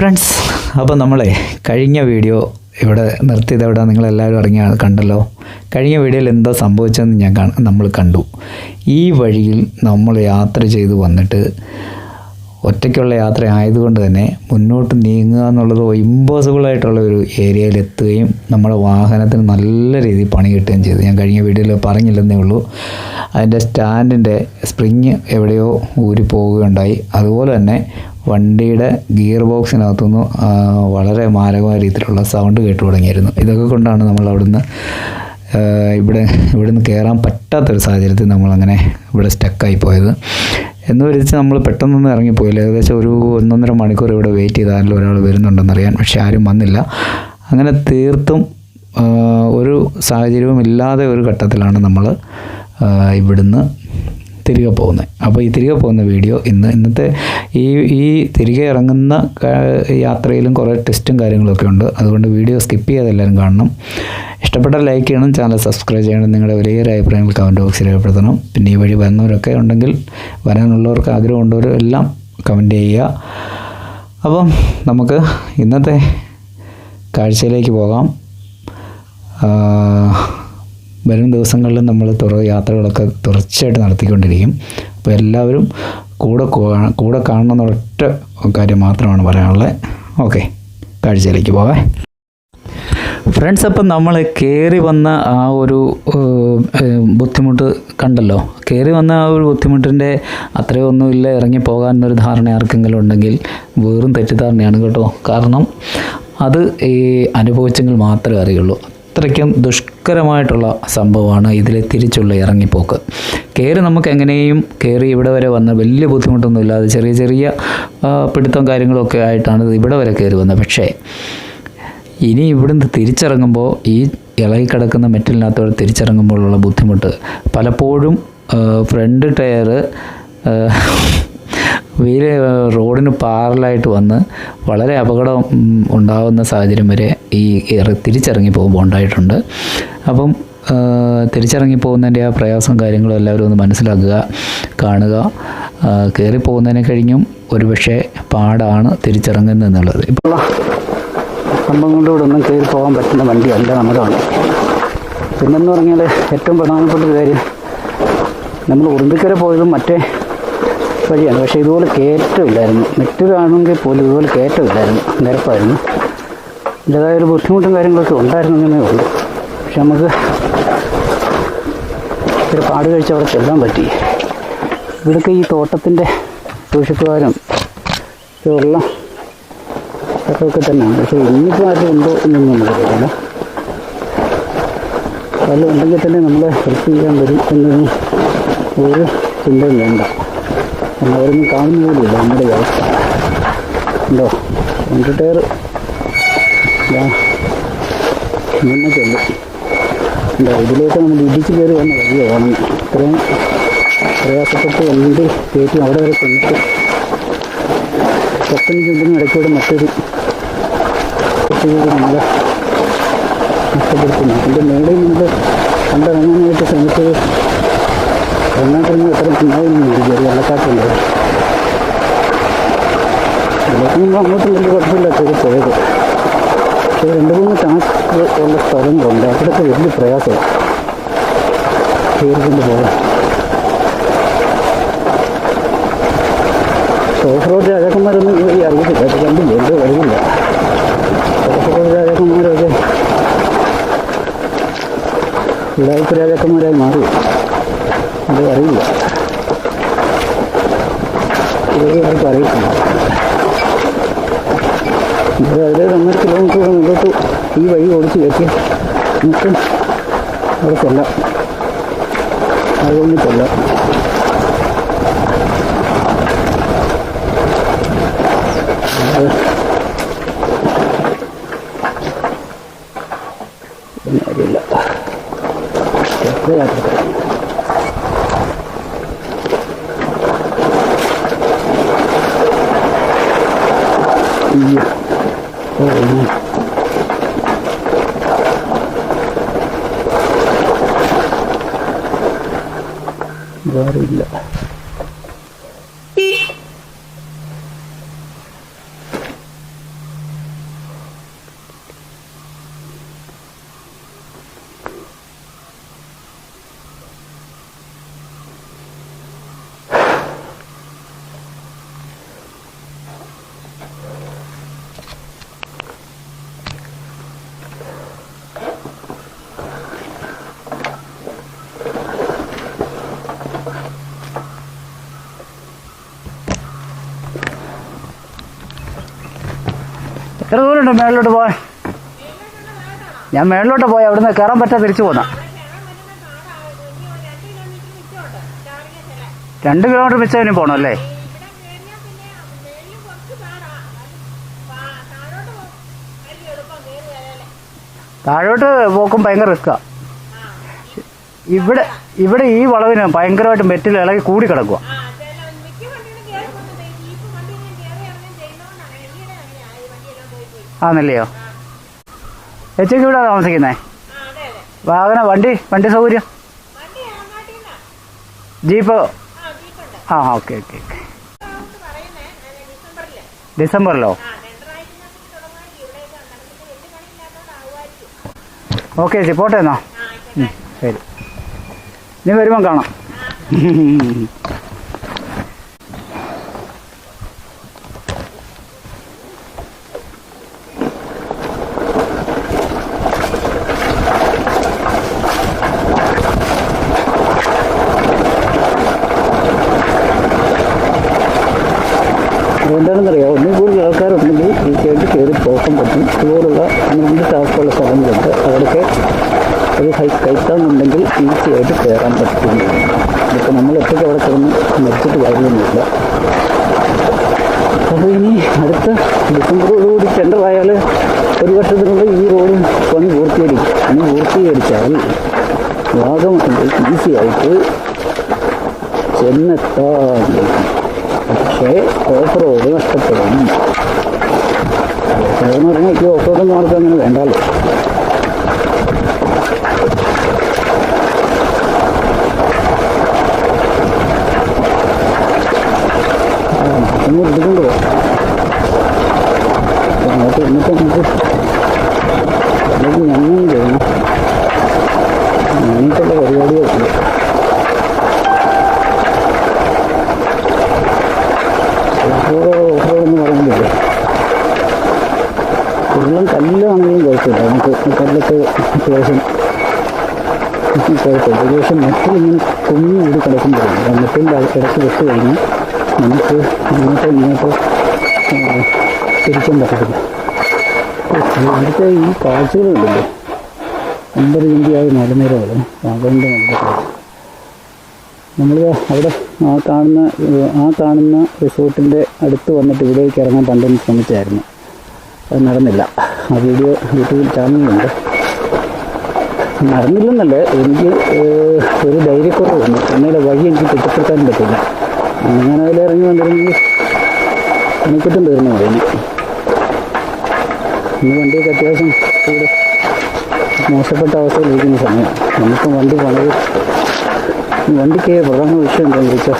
Friends അപ്പോൾ നമ്മളെ കഴിഞ്ഞ വീഡിയോ ഇവിടെ നിർത്തിയത് എവിടെ നിങ്ങളെല്ലാവരും ഇറങ്ങി കണ്ടല്ലോ. കഴിഞ്ഞ വീഡിയോയിൽ എന്താ സംഭവിച്ചതെന്ന് ഞാൻ നമ്മൾ കണ്ടു. ഈ വഴിയിൽ നമ്മൾ യാത്ര ചെയ്ത് വന്നിട്ട് ഒറ്റയ്ക്കുള്ള യാത്ര ആയതുകൊണ്ട് തന്നെ മുന്നോട്ട് നീങ്ങുക എന്നുള്ളത് ഇമ്പോസിബിളായിട്ടുള്ള ഒരു ഏരിയയിൽ എത്തുകയും നമ്മുടെ വാഹനത്തിന് നല്ല രീതിയിൽ പണി കിട്ടുകയും ചെയ്തു. ഞാൻ കഴിഞ്ഞ വീഡിയോയിൽ പറഞ്ഞില്ലെന്നേ ഉള്ളൂ. അതിന്റെ സ്റ്റാൻഡിന്റെ സ്പ്രിങ് എവിടെയോ ഊരി പോവുകയുണ്ടായി അതുപോലെ തന്നെ വണ്ടിയുടെ ഗിയർ ബോക്സിനകത്തുനിന്ന് വളരെ മാരകമായ രീതിയിലുള്ള സൗണ്ട് കേട്ടു തുടങ്ങിയിരുന്നു. ഇതൊക്കെ കൊണ്ടാണ് നമ്മൾ അവിടുന്ന് ഇവിടെ ഇവിടുന്ന് കയറാൻ പറ്റാത്തൊരു സാഹചര്യത്തിൽ നമ്മളങ്ങനെ ഇവിടെ സ്റ്റക്കായി പോയത്. എന്ന് വിചാരിച്ച് നമ്മൾ പെട്ടെന്നൊന്നും ഇറങ്ങിപ്പോയില്ല? ഏകദേശം ഒരു ഒന്നൊന്നര മണിക്കൂർ ഇവിടെ വെയിറ്റ് ചെയ്താലും ഒരാൾ വരുന്നുണ്ടെന്നറിയാൻ പക്ഷേ ആരും വന്നില്ല. അങ്ങനെ തീർത്തും ഒരു സാഹചര്യവും ഇല്ലാതെ ഒരു ഘട്ടത്തിലാണ് നമ്മൾ ഇവിടുന്ന് തിരികെ പോകുന്നത്. അപ്പോൾ ഈ തിരികെ പോകുന്ന വീഡിയോ ഇന്ന് ഇന്നത്തെ ഈ ഈ തിരികെ ഇറങ്ങുന്ന യാത്രയിലും കുറേ ടെസ്റ്റും കാര്യങ്ങളൊക്കെ ഉണ്ട്. അതുകൊണ്ട് വീഡിയോ സ്കിപ്പ് ചെയ്ത് എല്ലാവരും കാണണം. ഇഷ്ടപ്പെട്ട ലൈക്ക് ചെയ്യണം ചാനൽ സബ്സ്ക്രൈബ് ചെയ്യണം. നിങ്ങളുടെ വലിയൊരു അഭിപ്രായങ്ങൾ കമന്റ് ബോക്സിൽ രേഖപ്പെടുത്തണം. പിന്നെ ഈ വഴി വരുന്നവരൊക്കെ ഉണ്ടെങ്കിൽ വരാനുള്ളവർക്ക് ആഗ്രഹമുള്ളവരും എല്ലാം കമന്റ് ചെയ്യുക. അപ്പം നമുക്ക് ഇന്നത്തെ കാഴ്ചയിലേക്ക് പോകാം. വരും ദിവസങ്ങളിലും നമ്മൾ തുറ യാത്രകളൊക്കെ തുടർച്ചയായിട്ട് നടത്തിക്കൊണ്ടിരിക്കും. അപ്പോൾ എല്ലാവരും കൂടെ കൂടെ കാണണം എന്നുള്ള ഒറ്റ കാര്യം മാത്രമാണ് പറയാനുള്ളത് ഓക്കെ കാഴ്ചയിലേക്ക് പോകാം. ഫ്രണ്ട്സ് അപ്പം നമ്മൾ കയറി വന്ന ആ ഒരു ബുദ്ധിമുട്ട് കണ്ടല്ലോ. കയറി വന്ന ആ ഒരു ബുദ്ധിമുട്ടിന്റെ അത്രയൊന്നുമില്ല ഇറങ്ങി പോകാനൊരു ധാരണ ആർക്കെങ്കിലും ഉണ്ടെങ്കിൽ വെറും തെറ്റിദ്ധാരണയാണ് കേട്ടോ. കാരണം അത് ഈ അനുഭവിച്ചെങ്കിൽ മാത്രമേ അറിയുള്ളൂ. അത്രയ്ക്കും ദുഷ്കരമായിട്ടുള്ള സംഭവമാണ് ഇതിലെ തിരിച്ചുള്ള ഇറങ്ങിപ്പോക്ക്. കയറി നമുക്ക് എങ്ങനെയും കയറി ഇവിടെ വരെ വന്ന വലിയ ബുദ്ധിമുട്ടൊന്നും ഇല്ലാതെ ചെറിയ ചെറിയ പിടുത്തം കാര്യങ്ങളൊക്കെ ആയിട്ടാണ് ഇത് ഇവിടെ വരെ കയറി വന്നത്. പക്ഷേ ഇനി ഇവിടുന്ന് തിരിച്ചിറങ്ങുമ്പോൾ ഈ ഇളകി കിടക്കുന്ന മെറ്റലിനകത്തോടെ തിരിച്ചിറങ്ങുമ്പോഴുള്ള ബുദ്ധിമുട്ട് പലപ്പോഴും ഫ്രണ്ട് ടയർ വീൽ റോഡിന് പാറലായിട്ട് വന്ന് വളരെ അപകടം ഉണ്ടാകുന്ന സാഹചര്യം വരെ ഈ തിരിച്ചിറങ്ങി പോകുമ്പോൾ ഉണ്ടായിട്ടുണ്ട്. അപ്പം തിരിച്ചിറങ്ങി പോകുന്നതിന്റെ ആ പ്രയാസം കാര്യങ്ങളും എല്ലാവരും ഒന്ന് മനസ്സിലാക്കുക കാണുക. കയറി പോകുന്നതിനെ കഴിഞ്ഞും ഒരുപക്ഷെ പാടാണ് തിരിച്ചിറങ്ങുന്നത് എന്നുള്ളത് ഇപ്പോൾ സംഭവങ്ങളിലൂടെ ഒന്നും കയറി പോകാൻ പറ്റുന്ന വണ്ടിയല്ല നമ്മുടെ വണ്ടി പിന്നെന്ന് പറഞ്ഞാൽ ഏറ്റവും പ്രധാനപ്പെട്ട കാര്യം നമ്മൾ ഉറുമ്പിക്കര പോയതും മറ്റേ വഴിയാണ്. പക്ഷേ ഇതുപോലെ കയറ്റമില്ലായിരുന്നു മറ്റൊരാണെങ്കിൽ പോലും ഇതുപോലെ കയറ്റമില്ലായിരുന്നു നിരപ്പായിരുന്നു. അതിന്റെതായ ഒരു ബുദ്ധിമുട്ടും കാര്യങ്ങളൊക്കെ ഉണ്ടായിരുന്നെന്നേ ഉള്ളൂ. പക്ഷെ നമുക്ക് ഒരു പാട് കഴിച്ച് അവിടെ ചെല്ലാൻ പറ്റി. ഇവിടൊക്കെ ഈ തോട്ടത്തിന്റെ സൂക്ഷിപ്പുകാരും ഉള്ള അതൊക്കെ തന്നെയാണ്. പക്ഷേ ഇനിയിപ്പോൾ ആരും ഉണ്ടോ എന്നൊന്നും നമുക്കറിയില്ല വല്ല ഉണ്ടെങ്കിൽ തന്നെ നമ്മളെ ഹെൽപ്പ് ചെയ്യാൻ വരും എന്നൊന്നും ഒരു ചിന്തയും വേണ്ട. അവരൊന്നും കാണുന്ന പോലുമില്ല നമ്മുടെ വ്യവസ്ഥ ഉണ്ടോ? രണ്ട് ടയർ ഇങ്ങനെ ഉണ്ടോ? ഇതിലേക്ക് നമ്മൾ ഇടിച്ച് കയറി വന്ന വഴിയാണ്. ഇത്രയും പ്രയാസപ്പെട്ട് വണ്ടി കയറ്റി അവിടെ വരെ ചെന്നിട്ട് പെട്ടെന്ന് ചുണ്ടിന് ഇടയ്ക്കൂടെ മറ്റൊരു നമ്മളെ നഷ്ടപ്പെടുത്തുന്നു. അതിന്റെ മേളിൽ നമ്മൾ കണ്ടിറങ്ങാനായിട്ട് ശ്രമിച്ചത് ഇറങ്ങാൻ കഴിഞ്ഞ് എത്ര ഉണ്ടാവുന്നുണ്ട് ചെറിയ വെള്ളക്കാട്ടുണ്ട് അതിലേക്ക് നമ്മൾ അങ്ങോട്ടും വലിയ കുഴപ്പമില്ല കയറി പോയത് പക്ഷേ രണ്ട് മൂന്ന് ടാസ്ക് ഉള്ള സ്ഥലങ്ങളുണ്ട് അവിടെയൊക്കെ വലിയ പ്രയാസമാണ് കയറിക്കൊണ്ട് പോകാൻ ഓഫ് റോഡ് രാജാക്കന്മാരൊന്നും ഈ വഴി അറിയത്തില്ല അത് കണ്ടില്ല എന്തോ അറിയില്ല ഓഫ് റോഡ് രാജാക്കന്മാരൊക്കെ ഉടായ്പ രാജാക്കന്മാരായി മാറി അത് അറിയില്ല. ഇതൊക്കെ അവർക്ക് അറിയത്തില്ല. ഇത് അതിൽ ഒന്നര കിലോമീറ്റർ മുന്നോട്ട് ഈ വഴി ഓടിച്ച് കയറ്റി നമുക്ക് അവിടെ കൊല്ലാം അതുകൊണ്ട് അറിയില്ല എത്ര യാത്ര അയ്യോ ഉം. വേറില്ല എത്ര ദൂരമുണ്ട് മേളിലോട്ട് പോകാൻ ഞാൻ മേളിലോട്ട് പോയി അവിടുന്ന് കയറാൻ പറ്റാ തിരിച്ചു പോന്ന. രണ്ട് കിലോമീറ്റർ മിച്ചവനും പോകണം അല്ലേ? താഴോട്ട് പോക്കും ഭയങ്കര റിസ്ക്കാ. ഇവിടെ ഇവിടെ ഈ വളവിന് ഭയങ്കരമായിട്ട് മെറ്റിൽ ഇളകി കൂടി കിടക്കുക ആന്നല്ലയോ ചേച്ചിക്ക് ഇവിടെ താമസിക്കുന്നേ? വാഹന വണ്ടി വണ്ടി സൗകര്യം. ജീപ്പ്. ആ ഓക്കെ ഓക്കെ ഡിസംബറിലോ? ഓക്കെ ചേച്ചി പോട്ടെ എന്നാ. ശരി. ഇനി വരുമ്പം കാണാം എന്താണെന്നറിയാം ഒന്നിൽ കൂടുതൽ ആൾക്കാരുണ്ടെങ്കിൽ ഈ കേട്ട് കയറി പോകാൻ പറ്റും ഇതുപോലുള്ള രണ്ട് ടാസ്കുള്ള സ്ഥലങ്ങളുണ്ട് അവിടേക്ക് ഒരു ഹൈ കയറ്റാന്നുണ്ടെങ്കിൽ ഈസി ആയിട്ട് കയറാൻ പറ്റും ഇപ്പം നമ്മൾ ഒറ്റയ്ക്ക് അവിടെ കിടന്ന് മരിച്ചിട്ട് കാര്യമൊന്നുമില്ല അപ്പോൾ ഇനി അടുത്ത ഡിസംബറോടുകൂടി ടെൻഡർ ആയാൽ ഒരു വർഷത്തിനുള്ളിൽ ഈ റോഡ് പണി പൂർത്തീകരിക്കും. പണി പൂർത്തീകരിച്ചാൽ വാഗമത്തിൽ ഈസി ആയിട്ട് ചെന്നെത്താൻ പക്ഷേ ഓഫ് റോഡ് നഷ്ടപ്പെടും എന്ന് പറഞ്ഞാൽ ഈ ഓഫ് റോഡ് മാർഗം അങ്ങനെ വേണ്ടല്ലോ. അങ്ങോട്ട് എടുക്കൊണ്ട് പോകാം അങ്ങോട്ട് എന്നിട്ട് നമുക്ക് അല്ലെങ്കിൽ ഞങ്ങൾ ചെയ്യണം ഓഫറോടെന്ന് പറയുന്നില്ല ഉരുളം കല്ലാണെങ്കിലും കുഴപ്പമില്ല നമുക്ക് കല്ലൊക്കെ അത്യാവശ്യം കുഴപ്പമില്ല ഏകദേശം മെറ്റലിങ്ങനെ കുഞ്ഞു കൂടി കിടക്കുമ്പോഴാണ് മെറ്റലിന്റെ ഇടയ്ക്ക് വെച്ച് കഴിഞ്ഞാൽ നമുക്ക് ഇങ്ങോട്ടോ ഇങ്ങോട്ടോ തിരിക്കാൻ പറ്റത്തില്ല. ഇവിടുത്തെ ഈ കാഴ്ചകളുണ്ടല്ലോ. ഒമ്പത് ഇന്ത്യയായി നാലുനേരമാണ് അതുകൊണ്ട് നമുക്ക് നമ്മൾ അവിടെ ആ കാണുന്ന ആ കാണുന്ന റിസോർട്ടിന്റെ അടുത്ത് വന്നിട്ട് ഇവിടേക്ക് ഇറങ്ങാൻ പണ്ടൊന്ന് ശ്രമിച്ചായിരുന്നു. അത് നടന്നില്ല. ആ വീഡിയോ യൂട്യൂബിൽ ചാനലുണ്ട് നടന്നില്ലെന്നല്ല എനിക്ക് ഒരു ധൈര്യക്കുറവ് വന്നു പിന്നീട് വഴി എനിക്ക് തെറ്റപ്പെടുത്താൻ പറ്റില്ല. ഞാൻ അതിൽ ഇറങ്ങി വന്നിരുന്നെങ്കിൽ എനിക്കിട്ടും തീർന്നു കഴിഞ്ഞു ഇന്ന് വണ്ടിയൊക്കെ അത്യാവശ്യം കൂടെ മോശപ്പെട്ട അവസ്ഥയിലിരിക്കുന്ന സമയം. നമുക്ക് വണ്ടി വളരെ വണ്ടിക്ക് പ്രധാന വിഷയം എന്താണെന്ന് വെച്ചാൽ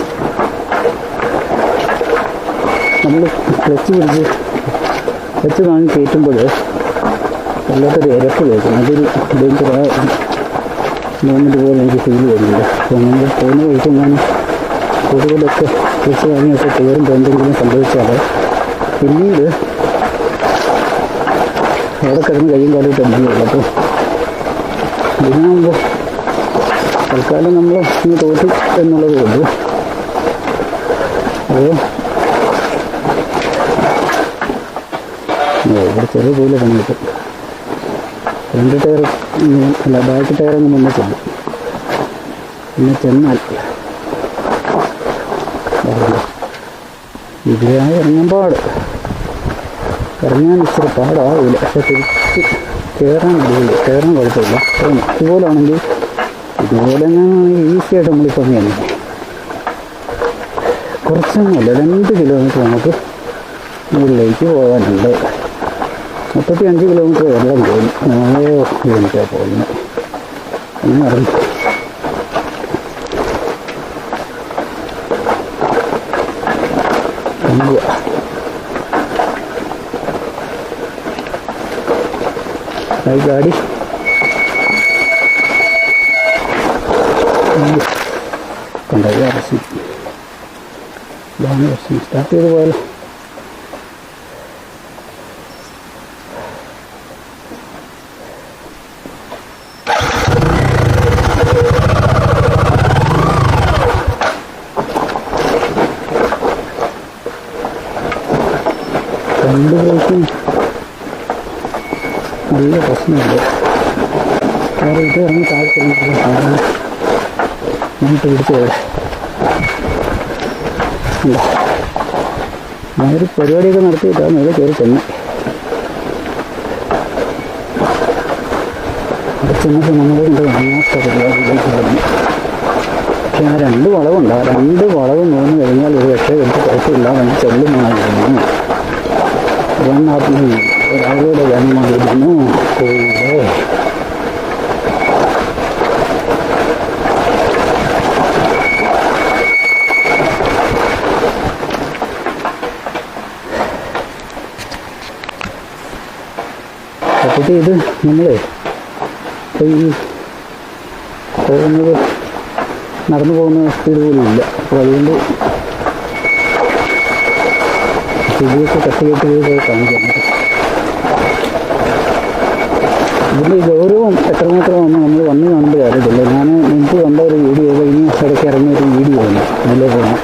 നമ്മൾ ക്ലച്ച് പിടിച്ച് ക്ലച്ച് വാങ്ങി കയറ്റുമ്പോൾ വല്ലാത്തൊരു ഇരപ്പ് കേൾക്കും അതൊരു ഡേഞ്ചറായ മൂവ്മെന്റ് പോലെ എനിക്ക് ഫീൽ ചെയ്യുന്നുണ്ട് അപ്പോൾ നമ്മൾ പോകുന്ന വഴിക്ക് ഞാൻ കൂടുതലൊക്കെ ക്ലച്ച് വാങ്ങിയൊക്കെ കയറുമ്പോൾ എന്തെങ്കിലും സംഭവിച്ചാൽ പിന്നീട് അവിടെ കിടന്ന് കയ്യും കാലിട്ട് എന്തെങ്കിലും അപ്പോൾ ഇതിനാകുമ്പോൾ തൽക്കാലം നമ്മൾ ഇന്ന് തോറ്റു എന്നുള്ളത് കൊണ്ട് ഓ, ഇവിടെ ചെറിയ പോലെ പണിയിട്ട് രണ്ട് ടയർ അല്ല ബാക്ക് ടയർ ഒന്നും മുന്നിട്ടുണ്ട് പിന്നെ ചെന്നാൽ ഇറങ്ങാൻ പാട് ഇറങ്ങാൻ ഇച്ചിരി പാടാവില്ല പക്ഷെ തിരിച്ച് കയറാൻ കഴിയില്ല കയറാൻ കുഴപ്പമില്ല. ഇതുപോലെ ആണെങ്കിൽ ഇതുപോലെ തന്നെയാണെങ്കിൽ ഈസി ആയിട്ട് നമ്മളിപ്പോൾ തന്നെ കുറച്ചൊന്നുമില്ല രണ്ട് കിലോമീറ്റർ നമുക്ക് മുകളിലേക്ക് പോകാനുണ്ട്. മുപ്പത്തി അഞ്ച് കിലോമീറ്റർ വെള്ളം പോയി. നാലോ കിലോമീറ്റർ പോകുന്നു അങ്ങനെ ഇറങ്ങി. ഈ ഗാഡി കണ്ടോ ഇതാ പ്രശ്നം ഇതാണ് പ്രശ്നം. സ്റ്റാർട്ട് ചെയ്ത് പോയാലോ രണ്ട് ബ്രേക്കും നല്ല പ്രശ്നമുണ്ട് കാരണം ഇത് ഇറങ്ങി താഴ്ച സാധനം ഞാനൊരു പരിപാടിയൊക്കെ നടത്തിയിട്ടാണ് ഇവിടെ കയറി തന്നെ പക്ഷെ ആ രണ്ട് വളവുണ്ട്. ആ രണ്ട് വളവ് നോന്ന് കഴിഞ്ഞാൽ ഒരു പക്ഷേ എനിക്ക് കുഴപ്പമില്ല എന്ന് ചെല്ലുമായിരുന്നു ഒന്നാത്മീ ഒരാളുടെ ജന്മമായിരുന്നു കൂടെ സത്യത്തിൽ ഇത് നമ്മളെ പോകുന്നത് നടന്നു പോകുന്ന സ്പീഡ് പോലും ഇല്ല. അപ്പോൾ അതുകൊണ്ട് ഇതൊക്കെ കട്ടിലേക്ക് പോയി കാണിക്കാം. ഇതിന്റെ ഗൗരവം എത്രമാത്രമാണ് നമ്മൾ വന്ന് കാണുമ്പോൾ അറിയത്തില്ല. ഞാൻ മുമ്പ് കണ്ട ഒരു വീഡിയോ കഴിഞ്ഞ ഇടയ്ക്ക് ഇറങ്ങിയ ഒരു വീഡിയോ ആണ്. നല്ല പോകുന്നത്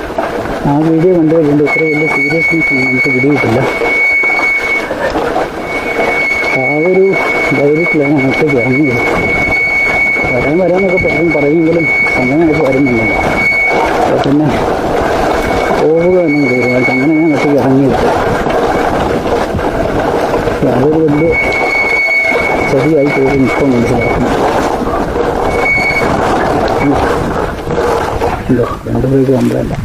ആ വീഡിയോ കണ്ടു കഴിയുമ്പോൾ ഇത്ര വലിയ സീരിയസ്നെസ് നമുക്ക് പിടിയിട്ടില്ല ആ ഒരു ധൈര്യത്തിലാണ് ഞങ്ങൾക്ക് ഇറങ്ങിയത് വരാൻ വരാമെന്നൊക്കെ പറയും പറയുമെങ്കിലും അങ്ങനെയൊക്കെ വരുന്നില്ല അപ്പോൾ പിന്നെ പോവുക എന്നും തീരുമാനിച്ചു അങ്ങനെ ഞാൻ അങ്ങോട്ടേക്ക് ഇറങ്ങിയത് അതൊരു വലിയ ചെടിയായി പോയി നിൽക്കാൻ മനസ്സിലാക്കുന്നു രണ്ട് പേർക്ക് കംപ്ലൈന്റ്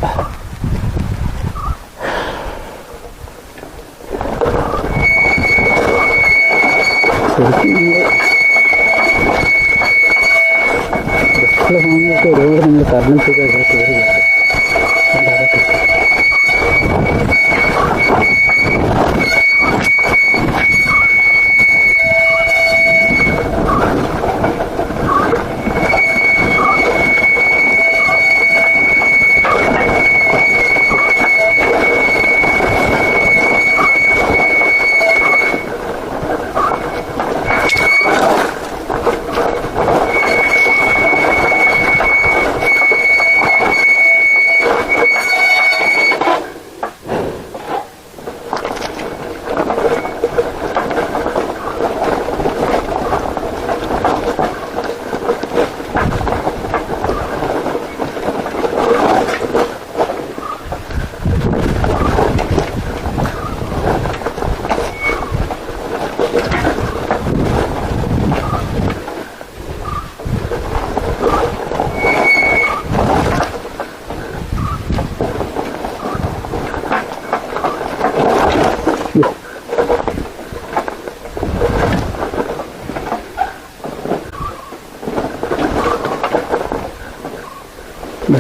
ശരിക്കും നമ്മൾ ബസ്സിലെ ഭാഗങ്ങളൊക്കെ ഒരുപാട് നമ്മൾ തരണം ചെയ്ത് ഇവിടെ കയറി ഉണ്ടാകട്ടെ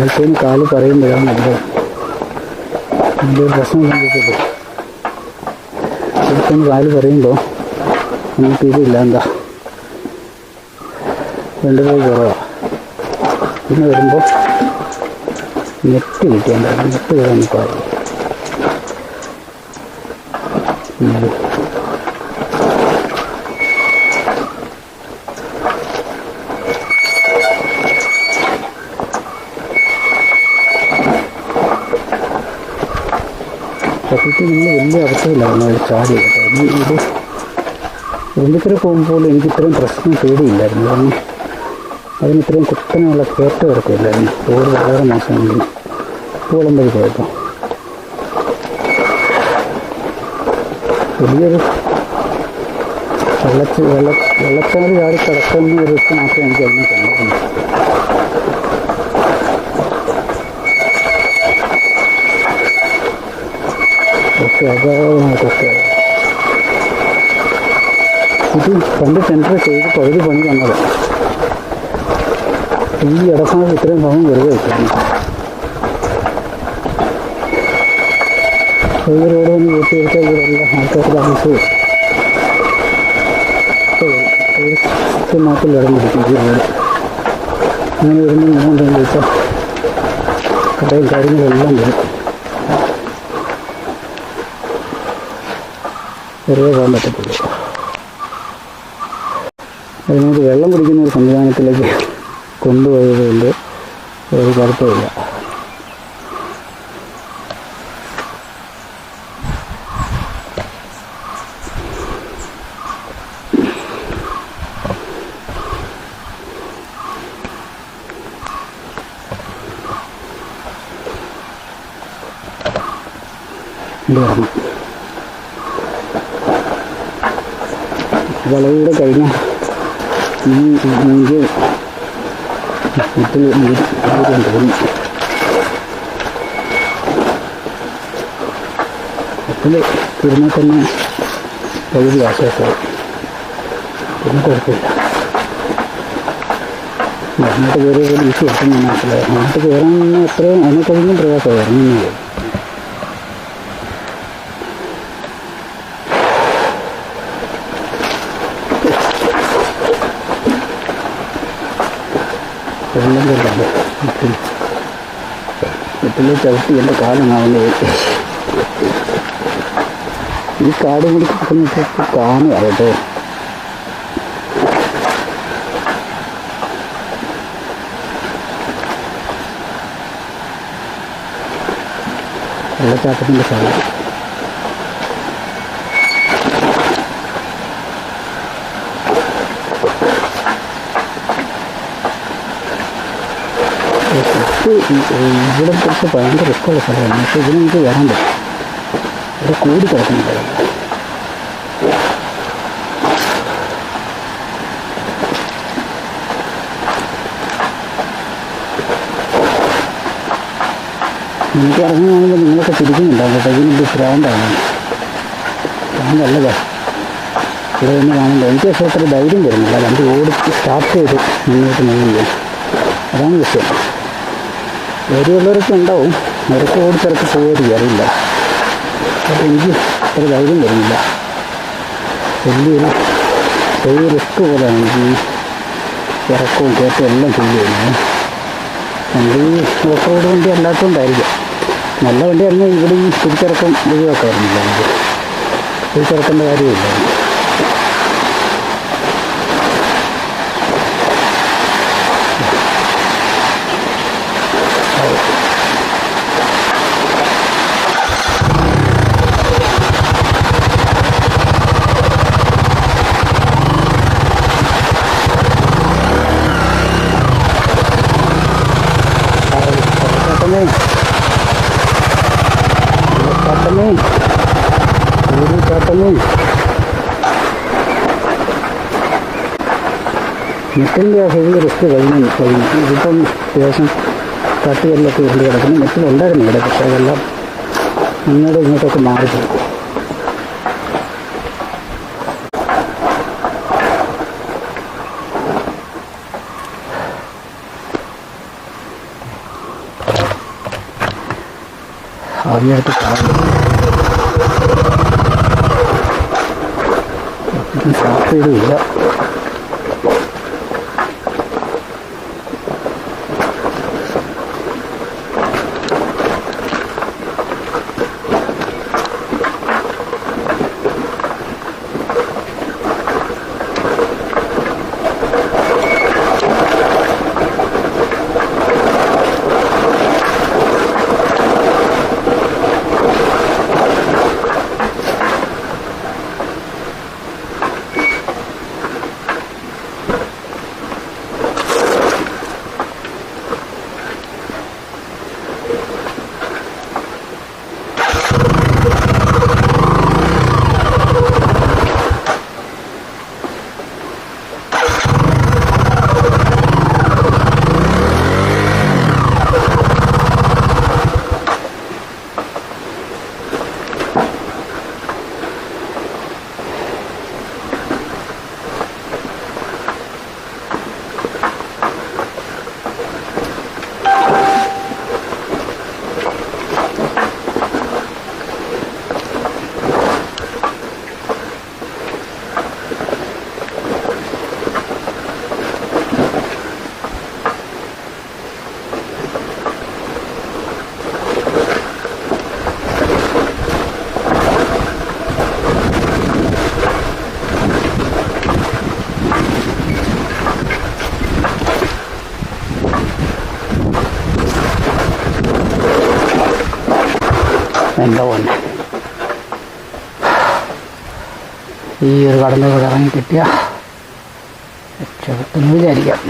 ബൈക്കിന് കാൽ പറയുമ്പോഴാണ് അതിന്റെ ഒരു പ്രശ്നം സംഭവിച്ചത് ബൈക്കിന് കാൽ പറയുമ്പോൾ നമുക്ക് ഇതില്ല എന്താ. രണ്ട് രൂപ കുറവാണ് പിന്നെ വരുമ്പോൾ നെറ്റ് കിട്ടിയാൽ നെറ്റ് വരാൻ പാടില്ല സത്യത്തിൽ നിങ്ങൾ വലിയ അവസ്ഥയില്ല എന്നാൽ ചാടി. കേട്ടോ ഇത് ഉറുമ്പിക്കര പോകുമ്പോൾ എനിക്ക് ഇത്രയും പ്രശ്നം പേടിയില്ലായിരുന്നു. കാരണം അതിന് ഇത്രയും കുത്തനെയുള്ള കയറ്റം ഇറക്കമില്ലായിരുന്നു റോഡ് വളരെ മോശമെങ്കിലും പൂളമ്പതി പോയപ്പോൾ വലിയൊരു വെള്ളച്ച് വെള്ള വെള്ളച്ചാൽ ചാടി കിടക്കുന്ന ഒരു റിസ്ക് മാത്രമേ എനിക്ക് അതിന് കണ്ടിട്ടുള്ളൂ. ഓക്കെ അതാകമായിട്ടൊക്കെ ഇത് പണ്ട് ടെൻഡർ ചെയ്ത് പകുതി പണി വന്നത് ഈ ഇടഭാഗം ഇത്രയും ഭാഗം വെറുതെ വെക്കുന്നു ഈ റോഡ് വീട്ടിൽ എടുത്താൽ ഇവിടെയുള്ള ആൾക്കാർ താമസിച്ചു മാത്രം ഇടം പിടിക്കും ഈ റോഡ് അങ്ങനെ വരുമ്പോൾ ഞാൻ എന്താണെന്ന് വെച്ചാൽ കടയും കാര്യങ്ങളെല്ലാം വരും. വെറുതെ പോകാൻ പറ്റത്തില്ല. അത് നമുക്ക് വെള്ളം കുടിക്കുന്ന ഒരു സംവിധാനത്തിലേക്ക് കൊണ്ടുപോയത് കൊണ്ട് ഒരു കുഴപ്പമില്ല ഇത് കിടന്നു വളവൂടെ കഴിഞ്ഞാൽ ഈ മൂഞ്ച് വീട്ടിൽ വീടുകൊണ്ട് തോന്നി വീട്ടിൽ ഇരുന്നാൽ തന്നെ പകുതി ആശ്വാസമായി പിന്നെ കുഴപ്പമില്ല അങ്ങോട്ട് കയറിയ ബീച്ച് കിട്ടുന്ന മനസ്സിലായി അങ്ങോട്ട് കയറാൻ എത്രയും അതിനെ കഴിഞ്ഞും പ്രയാസമായി ഇറങ്ങുന്നത് വെള്ളം കൊണ്ടല്ലേ വീട്ടിൽ വീട്ടിൽ ചവിട്ടി എന്റെ കാലങ്ങാവുന്നത് ഈ കാട് കൂടി കിട്ടുന്ന വെള്ളച്ചാട്ടത്തിന്റെ സൗണ്ട് ഇവിടെ കുറച്ച് ഭയങ്കര റിസ്ക്കുള്ള സ്ഥലമാണ്. പക്ഷേ ഇതിന് നമുക്ക് വരാൻ പറ്റും. ഇവിടെ കൂടി കിടക്കുന്നുണ്ട്. എനിക്ക് ഇറങ്ങുകയാണെങ്കിൽ നിങ്ങളൊക്കെ തിരിക്കുന്നുണ്ടാവും കേട്ടോ. ഇതിന് ഭ്രാന്താണ് ഭ്രാന്തല്ലതാ ഇവിടെ നിന്ന് കാണുമ്പോൾ എനിക്ക് പക്ഷേ അത്ര ധൈര്യം വരുന്നില്ല. വണ്ടി ഓടി സ്റ്റാർട്ട് ചെയ്ത് മുന്നോട്ട് നീങ്ങുമ്പോൾ അതാണ് വിഷയം. ധൈര്യമുള്ളവരൊക്കെ ഉണ്ടാവും. അവരൊക്കെ ഓടിച്ചിറക്കി പോകാതിരിക്കും അറിയില്ല. അപ്പോൾ എനിക്ക് ഒരു ധൈര്യം വരുന്നില്ല. വലിയൊരു ചെറിയ റിസ്ക് പോലെയാണ് എനിക്ക് ഇറക്കവും കയറ്റവും എല്ലാം ചെയ്തു നമ്മൾ ഈ ഓഫ് റോഡ് വണ്ടി അല്ലാത്തതുകൊണ്ടായിരിക്കും. നല്ല വണ്ടിയായിരുന്നു ഇവിടെ ഈ തിരിച്ചിറക്കം ഒഴിവാക്കാറുണ്ടല്ലോ നമുക്ക് തിരിച്ചിറക്കേണ്ട കാര്യമില്ല ചേട്ടനെ മെറ്റലിന്റെ ഹെവി റിസ്ക് കഴിഞ്ഞു. കഴിഞ്ഞു ഇതിപ്പം ശേഷം തട്ടുകളിലൊക്കെ ഉള്ളിൽ കിടക്കുന്നു. മെറ്റലുണ്ടായിരുന്നു ഇവിടെ പക്ഷേ അതെല്ലാം അങ്ങോട്ടും ഇങ്ങോട്ടൊക്കെ മാറിപ്പോയി ആദ്യമായിട്ട് കാണുന്നു സാധ്യതയില്ല എന്താ പോലെ ഈ ഒരു കടലിലൂടെ ഇറങ്ങി കിട്ടിയ രക്ഷപ്പെട്ടെന്ന് വിചാരിക്കാം.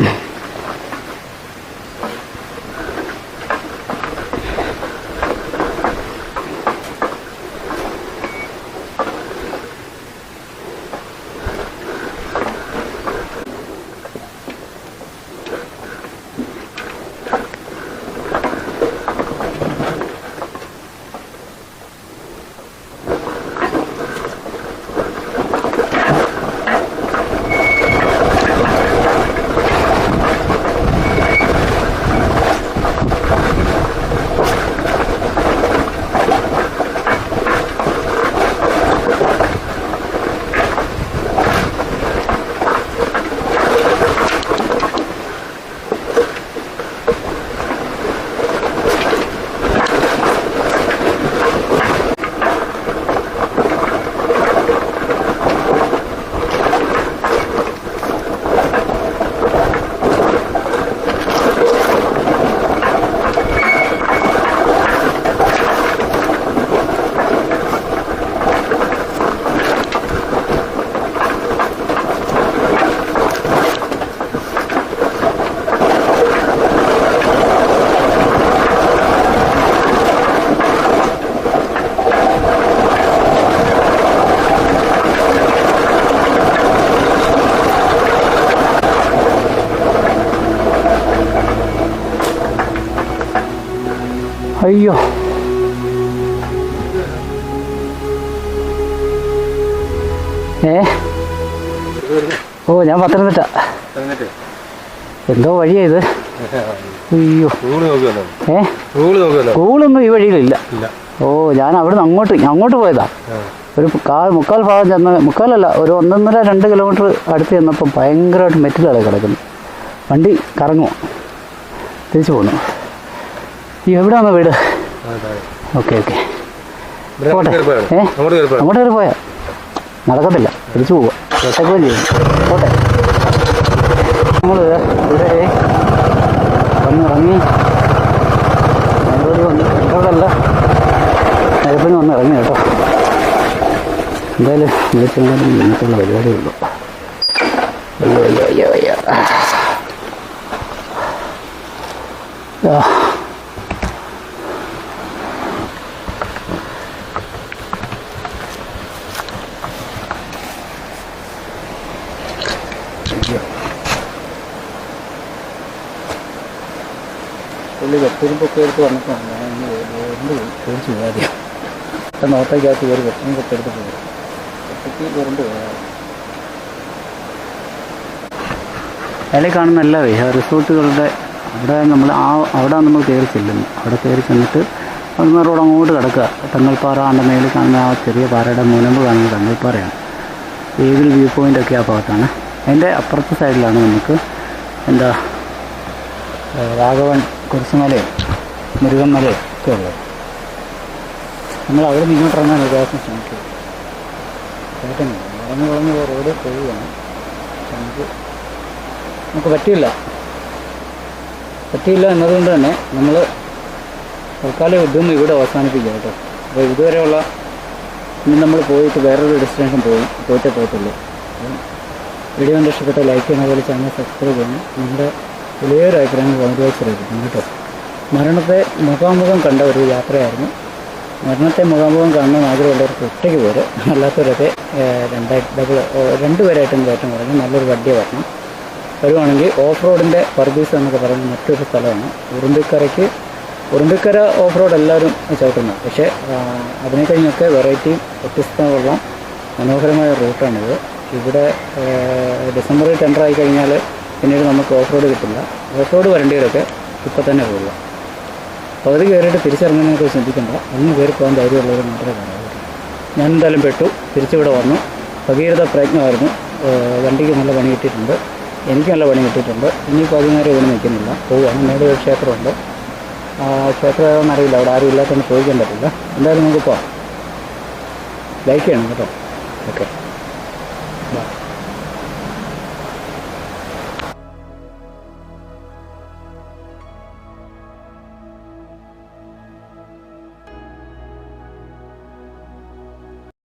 അയ്യോ. ഏ? ഓ ഞാൻ പത്തനംതിട്ട. എന്തോ വഴിയാ ഇത്? അയ്യോ. ഏ? സ്കൂളൊന്നും ഈ വഴിയിലില്ല ഓ ഞാൻ അവിടെ നിന്ന് അങ്ങോട്ട് അങ്ങോട്ട് പോയതാ. ഒരു കാൽ മുക്കാൽ ഭാഗം ചെന്ന് മുക്കാലല്ല ഒരു ഒന്നൊന്നര രണ്ട് കിലോമീറ്റർ അടുത്ത് ചെന്നപ്പോൾ ഭയങ്കരമായിട്ട് മെറ്റിലാണ് കിടക്കുന്നത്. വണ്ടി കറങ്ങുമോ തിരിച്ചു പോന്നു. എവിടെയാണോ വീട്? Okay okay. പോട്ടെ. ഏ? അങ്ങോട്ട് കയറി പോയാ? നടക്കത്തില്ല. തിരിച്ചു പോവാം. ഒറ്റക്കുകയും പോട്ടെ. നമ്മൾ ഇവിടെ വന്നിറങ്ങി. വന്ന് ഇതോടല്ല നിരപ്പിന് വന്ന് ഇറങ്ങി കേട്ടോ. എന്തായാലും പരിപാടിയുള്ളൂ അയ്യോ അയ്യോ അയ്യോ അയ്യോ. വെട്ടുരുമ്പൊക്കെ എടുത്ത് വന്നപ്പോൾ ഞാൻ എന്ത് പോയാദ്യം അപ്പം നോട്ടയ്ക്കകത്ത് കയറി വെട്ടുരുമ്പൊക്കെ എടുത്ത് പോയി. ഒറ്റയ്ക്ക് കയറിണ്ട് പോയാൽ കാണുന്ന റിസോർട്ടുകളുടെ അവിടെ നമ്മൾ ആ അവിടെ നമ്മൾ കയറി ചെല്ലുന്നു. അവിടെ കയറി ചെന്നിട്ട് അവിടുന്ന് റോഡ് അങ്ങോട്ട് കിടക്കുക. തങ്ങൾപ്പാറ അതിന്റെ മേളിൽ കാണുന്ന ആ ചെറിയ പാറയുടെ മുനമ്പ് കാണുന്ന തങ്ങൾപ്പാറയാണ്. ഏതിൽ വ്യൂ പോയിന്റ് ഒക്കെ ആ ഭാഗത്താണ്. അതിന്റെ അപ്പുറത്തെ സൈഡിലാണ് നമുക്ക് എന്താ രാഘവൻ കുരിശുമല മല ഒക്കെ ഉള്ളത്. നമ്മൾ അവിടെ നിന്ന് ഇങ്ങോട്ട് ഇറങ്ങാൻ ഏകദേശം പ്രാവശ്യം ശ്രമിക്കും കേട്ടുന്നില്ല വളഞ്ഞ് വളഞ്ഞ് റോഡ് പോവുകയാണ്. നമുക്ക് നമുക്ക് പറ്റില്ല പറ്റിയില്ല എന്നതുകൊണ്ട് തന്നെ നമ്മൾ തൽക്കാലം ഇതൊന്നും ഇവിടെ അവസാനിപ്പിക്കുക കേട്ടോ. അപ്പോൾ ഇതുവരെയുള്ള ഇനി നമ്മൾ പോയിട്ട് വേറൊരു ഡെസ്റ്റിനേഷൻ പോയി പോയിട്ടേ അപ്പം വീഡിയോ ഇഷ്ടപ്പെട്ട ലൈക്ക് ചെയ്യുന്ന പോലെ ചാനൽ സബ്സ്ക്രൈബ് ചെയ്യണം. നിങ്ങളുടെ വലിയൊരു കമന്റ് ബോക്സിൽ കേട്ടോ. മരണത്തെ മുഖാമുഖം കണ്ട ഒരു യാത്രയായിരുന്നു. മരണത്തെ മുഖാമുഖം കാണാൻ ആഗ്രഹമുള്ളവർക്ക് ഒറ്റയ്ക്ക് പോര്. അല്ലാത്തവരൊക്കെ രണ്ടായിട്ട് ഡബിൾ രണ്ടുപേരായിട്ടും കയറ്റം കുറഞ്ഞ് നല്ലൊരു വണ്ടിയെ വരണം. വരുവാണെങ്കിൽ ഓഫ് റോഡിന്റെ പർദീസ് എന്നൊക്കെ പറയുന്ന മറ്റൊരു സ്ഥലമാണ്. ഉറുമ്പിക്കരയ്ക്ക് ഉറുമ്പിക്കര ഓഫ് റോഡ് എല്ലാവരും ചവിട്ടുന്നത് പക്ഷേ അതിനെ കഴിഞ്ഞൊക്കെ വെറൈറ്റി വ്യത്യസ്തമുള്ള മനോഹരമായ റൂട്ടാണിത്. ഇവിടെ ഡിസംബറിൽ ടെൻഡർ ആയി കഴിഞ്ഞാൽ പിന്നീട് നമുക്ക് ഓഫ് റോഡ് കിട്ടില്ല. ഓഫ് റോഡ് വരണ്ടിയിലൊക്കെ ഇപ്പം തന്നെ പോകുക പകുതി കയറിയിട്ട് തിരിച്ചിറങ്ങുന്നതിനൊക്കെ ചിന്തിക്കണ്ട. അന്ന് കയറി പോകാൻ ധൈര്യമുള്ളവർ മാത്രമേ പറയാവൂ ഞാൻ എന്തായാലും പെട്ടു. തിരിച്ചിവിടെ വന്നു. ഭഗീരഥ പ്രയത്നമായിരുന്നു. വണ്ടിക്ക് നല്ല പണി കിട്ടിയിട്ടുണ്ട്. എനിക്ക് നല്ല പണി കിട്ടിയിട്ടുണ്ട്. ഇനിയിപ്പോൾ അധികം ഇവിടെ നിൽക്കുന്നില്ല. പോവുകയാണ്. മേടെ ഒരു ക്ഷേത്രമുണ്ട്. ക്ഷേത്രം ഏതാണെന്ന് അറിയില്ല. അവിടെ ആരും ഇല്ലാത്തതുകൊണ്ട് ചോദിക്കാൻ പറ്റില്ല. എന്തായാലും നമുക്ക് പോവാം. ലൈക്ക് ചെയ്യണം കേട്ടോ. ഓക്കെ.